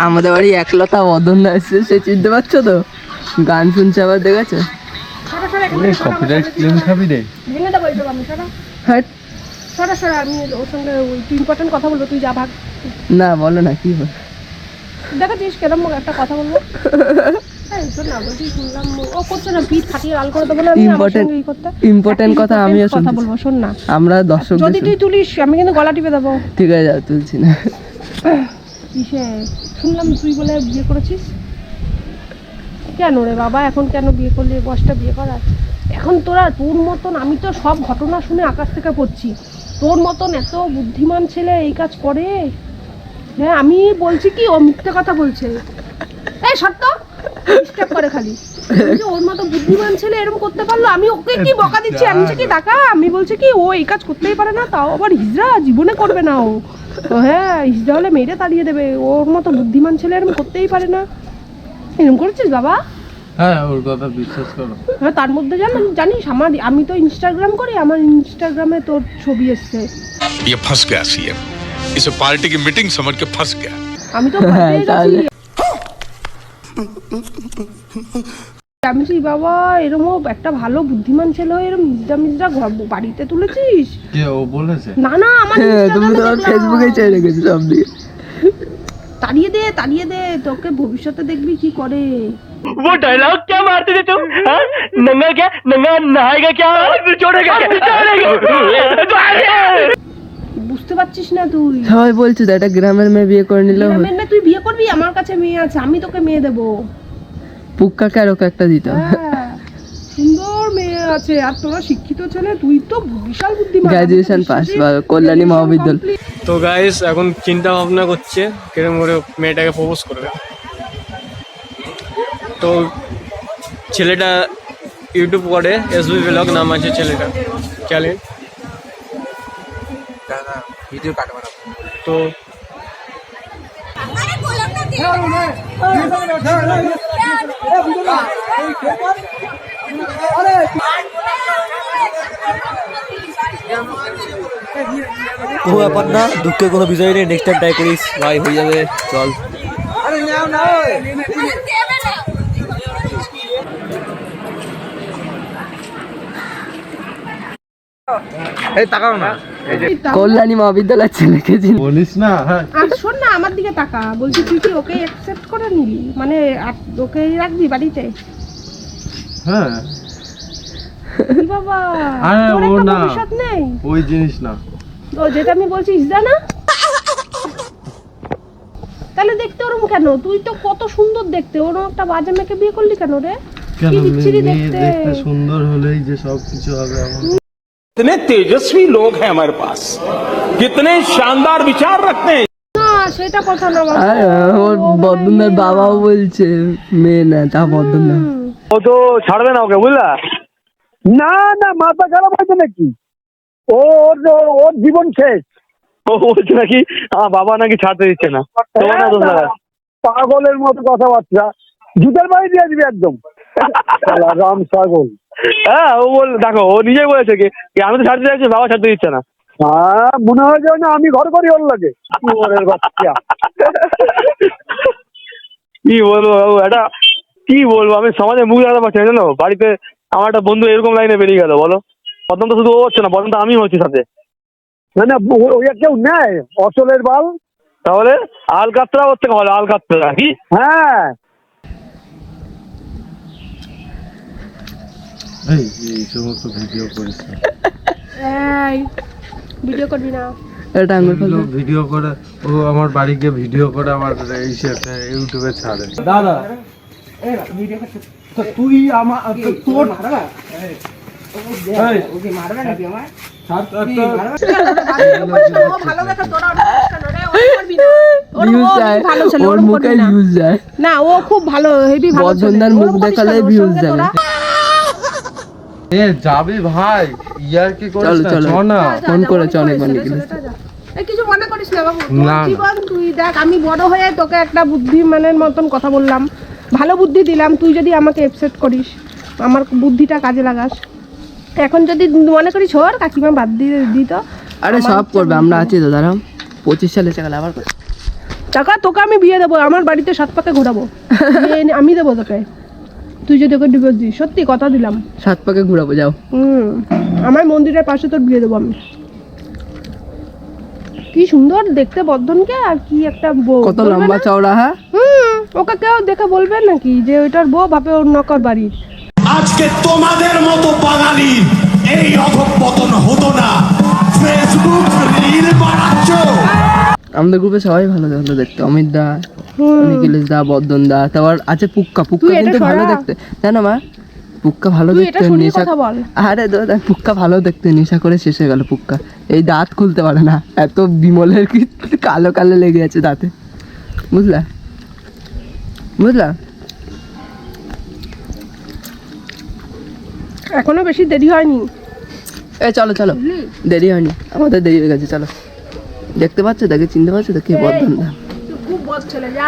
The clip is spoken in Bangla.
আমাদের বাড়ি একলতা অদন্যা এসছে সে চিনতে পারছ তো? গান শুনছে আবার দেখেছ সরা সরা এখানে কপিরাইট ক্লেম খাবি রে। ভেঙে দেবো এইসব আমি সরা হ্যাট সরা সরা আমি ওর সঙ্গে ওই ইম্পর্টেন্ট কথা বলব তুই যা ভাগ। না বলো না কি বল? দেখাচ্ছিস কেরম একটা কথা বলব। এই শোন শুনলাম ও করছে না পিঠ ফাটিয়ে লাল করে দেবো না আমি আমার Important- সঙ্গে ই করতে। important কথা আমিও কথা বলব শোন না। আমরা দর্শক যদি তুই তুলিস আমি কিন্তু গলা টিপে দেবো। ঠিক আছে তুলছি না। কিসে শুনলাম তুই বলে বিয়ে করেছিস? কেন রে বাবা? এখন কেন বিয়ে করলি? বয়সটা বিয়ে করার। এখন তোরা তোর মতন আমি তো সব ঘটনা শুনে আকাশ থেকে পড়ছি। তোর মতন এত বুদ্ধিমান ছেলে এই কাজ করে? হ্যাঁ আমি বলছি কি ও মিথ্যে কথা বলছে। এই সত্য? ডিস্টার্ব করে খালি। ওর মতো বুদ্ধিমান ছেলে এরকম করতে পারল? আমি ওকে কি বকা দিচ্ছি? আমি কি টাকা? আমি বলছি কি ও এই কাজ করতেই পারে না তাও আবার হিজড়া জীবনে করবে না ও। হ্যাঁ হিজড়া হলে মেয়েটা তাড়িয়ে দেবে ওর মতো বুদ্ধিমান ছেলে এরকম করতেই পারে না এরকম করেছিস বাবা হ্যাঁ ওর কথা বিশ্বাস করো হ্যাঁ তার মধ্যে জান জানিস আমার আমি তো ইনস্টাগ্রাম করি আমার ইনস্টাগ্রামে তোর ছবি এসছে ये फंस गया सीएम इसे पार्टी की मीटिंग समझ के फंस गया আমি তো ভয় হ্যাঁ, পেয়ে তাহলে? গেছি আমি বলছি, বাবা এরকম একটা ভালো বুদ্ধিমান ছেলে হয়ে এরকম মিজরা মিজরা ঘর বাড়িতে তুলেছিস কে ও বলেছে না না আমার হ্যাঁ তুমি তো Instagram-এ ফেসবুকে দেখলাম। চাই রেখেছো সব দিকে তাড়িয়ে দে তাড়িয়ে দে তোকে ভবিষ্যতে দেখবি কি করে वो डायलॉग क्या मारते थे तुम हाँ? नंगा क्या नंगा नहाएगा क्या छोड़ेगा বুঝতে পারছিস না তুই সবাই বলছে তো একটা গ্রামের মেয়ে বিয়ে করে নিলেও হয়। গ্রামের মেয়ে তুই বিয়ে করবি আমার কাছে মেয়ে আছে আমি তোকে মেয়ে দেবো পুক্কাকে আর ওকে একটা দিত হ্যাঁ, সুন্দর মেয়ে আছে। আর তোরা শিক্ষিত ছেলে তুই তো বিশাল বুদ্ধিমান। গ্র্যাজুয়েশন পাস বা কল্যাণী মহাবিদ্যালয়। তো গাইস এখন চিন্তা ভাবনা করছে কিরম করে মেয়েটাকে প্রপোজ করবে। তো ছেলেটা ইউটিউব করে এসবি ব্লগ নাম আছে ছেলেটা। চ্যানেল তো কোনো ব্যাপার না দুঃখের কোনো বিষয় নেই নেক্সট টাইম ট্রাই করিস, ভাই, হয়ে যাবে, চল। কল্যাণী মহাবিদ্যালয়ের ছেলেকে চিনি। বলিস না হ্যাঁ। আর শোন না আমার দিকে তাকা। বলছি তুই কি ওকে অ্যাকসেপ্ট করে নিবি মানে ওকে রাখবি বাড়িতে? হ্যাঁ। কি বাবা? ও না। নেই? ওই জিনিস না। তো যেটা আমি বলছি ইসদা না তাহলে দেখতে ওরম কেন? তুই তো কত সুন্দর দেখতে। ওরম একটা বাজে মেয়েকে বিয়ে করলি কেন রে? কেন কি বিচ্ছিরি দেখতে? দেখতে সুন্দর হলেই যে সব কিছু হবে আমার। कितने तेजस्वी लोग हैं हमारे पास कितने शानदार विचार रखते हैं না সেটা কথা না বাবা। আর ওর বর্ধনার বাবাও বলছে মেয়ে না তা বর্ধনা ও তো ছাড়বে না ওকে বুঝলা না না মাথা খারাপ হয়েছে নাকি ও ওর ও- ওর জীবন শেষ ও বলছে নাকি আমার বাবা নাকি ছাড়তে দিচ্ছে না তোমার না দোষ লাগাস। পাগলের মতো কথাবার্তা জুতের বাড়ি দিয়ে দিবি একদম শালা রাম ছাগল হ্যাঁ ও বল দেখো ও নিজেই বলেছে কি কি আমি তো ছাড়তে চাইছি বাবা ছাড়তে দিচ্ছে না। হ্যাঁ মনে হয় যেন আমি ঘর করি ওর লাগে। বাচ্চা। কি বলব বাবু এটা কি বলব আমি সমাজে মুখ দেখাতে পারছি না জানো? বাড়িতে আমার একটা বন্ধু এরকম লাইনে বেরিয়ে গেল বলো? প্রথম তো শুধু ও হচ্ছে না প্রথম তো আমি হচ্ছি সাথে। না না ওই কেউ নেয়? অচলের বাল? তাহলে আলকাতরা ওর থেকে ভালো আলকাতরা কি? হ্যাঁ। এই এই সমস্ত ভিডিও করিস না। এই ভিডিও করবি না। এটা আঙুল ফেলো ভিডিও করে ও আমার বাড়ি গিয়ে ভিডিও করে আমার এই সে ইউটিউবে ছাড়ে। দাদা তো তুই আমার? তোর ভালো দেখা তোরা ওরম করিস কেন রে? ওরম করবি না। ও যায়। ভালো ছেলে, ওর ওরম মুখে করবি না। ভিউজ যায়। না ও খুব ভালো হেভি ভালো মুখ দেখালে কেন? ওর views সঙ্গে যাবে। তোরা- এ যাবি ভাই? ইয়ার কি করিস চলো না? চলো। না ফোন যা, যা, করেছে অনেক অনেক করেছে, অনেক রে, ছেলেটা যা। এই কিছু মনে করিস না বাবু। জীবন তুই দেখ আমি বড় হয়ে তোকে একটা বুদ্ধিমানের মতন কথা বললাম। ভালো বুদ্ধি দিলাম তুই যদি আমাকে অ্যাকসেপ্ট করিস আমার বুদ্ধিটা কাজে লাগাস। এখন যদি মনে করিস ওর কাকিমা বাদ দিয়ে দিত আরে সব করবে আমরা আছি তো দাঁড়াও। পঁচিশ সালে চাকালে আবার করো। টাকা তোকে আমি বিয়ে দেবো আমার বাড়িতে সাত পাকে ঘোরাবো। আমি দেবো তোকে। তুই যদি ওকে ডিভোর্স দিস সত্যি কথা দিলাম। সাত পাকে ঘুরাবো যাও। হুম আমার মন্দিরের পাশে তোর বিয়ে দেবো আমি। কি সুন্দর দেখতে বর্ধনকে আর কি একটা বউ। কত লম্বা? চওড়া হ্যাঁ? হুম ওকে কেউ দেখে বলবে নাকি যে ওইটার বউ ভাবে ওর নকর বাড়ি? আজকে তোমাদের মতো বাঙালি এই অধঃপতন হতো না। ফেসবুক রিল বানাচ্ছ। আমাদের গ্রুপে সবাই ভালো ভালো দেখতে। অমিত দা। নিখিলেশ দা বর্ধন দা তারপর আছে পুক্কা পুক্কা কিন্তু ভালো দেখতে। জানো মা পুক্কা ভালো দেখতে নেশা আরে পুক্কা ভালো দেখতে নেশা করে শেষ হয়ে গেল পুক্কা। এই দাঁত খুলতে পারে না এত বিমলের কি কালো কালো লেগে আছে দাঁতে। বুঝলা? বুঝলা? এখনও বেশি দেরি হয়নি। এ চলো চলো। দেরি হয়নি আমাদের দেরি হয়ে গেছে চলো। দেখতে পাচ্ছ? দেখে চিনতে পারছ তো কে বর্ধন দা? চলে যা